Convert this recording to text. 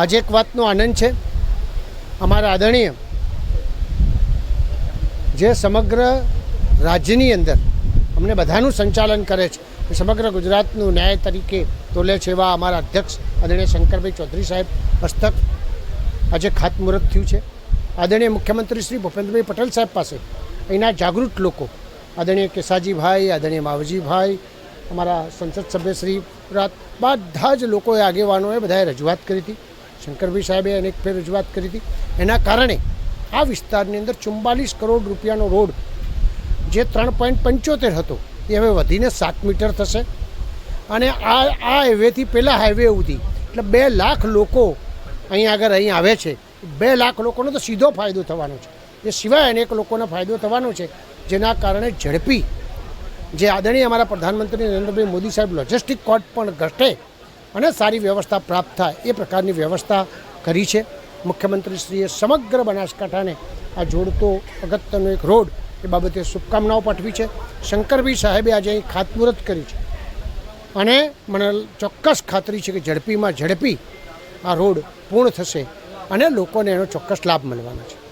આજે એક વાતનો આનંદ છે. અમારા આદરણીય જે સમગ્ર રાજ્યની અંદર અમને બધાનું સંચાલન કરે છે. સમગ્ર ગુજરાતનું ન્યાય તરીકે તોલે છે એવા અમારા અધ્યક્ષ આદરણીય શંકરભાઈ ચૌધરી સાહેબ હસ્તક આજે ખાતમુહૂર્ત થયું છે. આદરણીય મુખ્યમંત્રી શ્રી ભૂપેન્દ્રભાઈ પટેલ સાહેબ પાસે અહીંના જાગૃત લોકો, આદરણીય કેસાજીભાઈ, આદરણીય માવજીભાઈ, અમારા સંસદ સભ્ય શ્રી બધા જ લોકોએ આગેવાનોએ બધાએ રજૂઆત કરી હતી. શંકરભાઈ સાહેબે અનેક ફેર રજૂઆત કરી હતી. એના કારણે આ વિસ્તારની અંદર ચુમ્બાલીસ કરોડ રૂપિયાનો રોડ જે ત્રણ પોઈન્ટ પંચોતેર હતો, એ હવે વધીને સાત મીટર થશે. અને આ આ હાઈવેથી પહેલાં હાઈવે સુધી, એટલે બે લાખ લોકો અહીં આગળ અહીં આવે છે. બે લાખ લોકોનો તો સીધો ફાયદો થવાનો છે. એ સિવાય અનેક લોકોને ફાયદો થવાનો છે, જેના કારણે ઝડપી જે આદરણીય અમારા પ્રધાનમંત્રી નરેન્દ્રભાઈ મોદી સાહેબ લોજિસ્ટિક કોર્ટ પણ ઘટે અને સારી વ્યવસ્થા પ્રાપ્ત થાય એ પ્રકારની વ્યવસ્થા કરી છે. મુખ્યમંત્રીશ્રીએ સમગ્ર બનાસકાંઠાને આ જોડતો અગત્યનો એક રોડ એ બાબતે શુભકામનાઓ પાઠવી છે. શંકરભાઈ સાહેબે આજે અહીં ખાતમુહૂર્ત કરી છે. અને મને ચોક્કસ ખાતરી છે કે ઝડપીમાં ઝડપી આ રોડ પૂર્ણ થશે અને લોકોને એનો ચોક્કસ લાભ મળવાનો છે.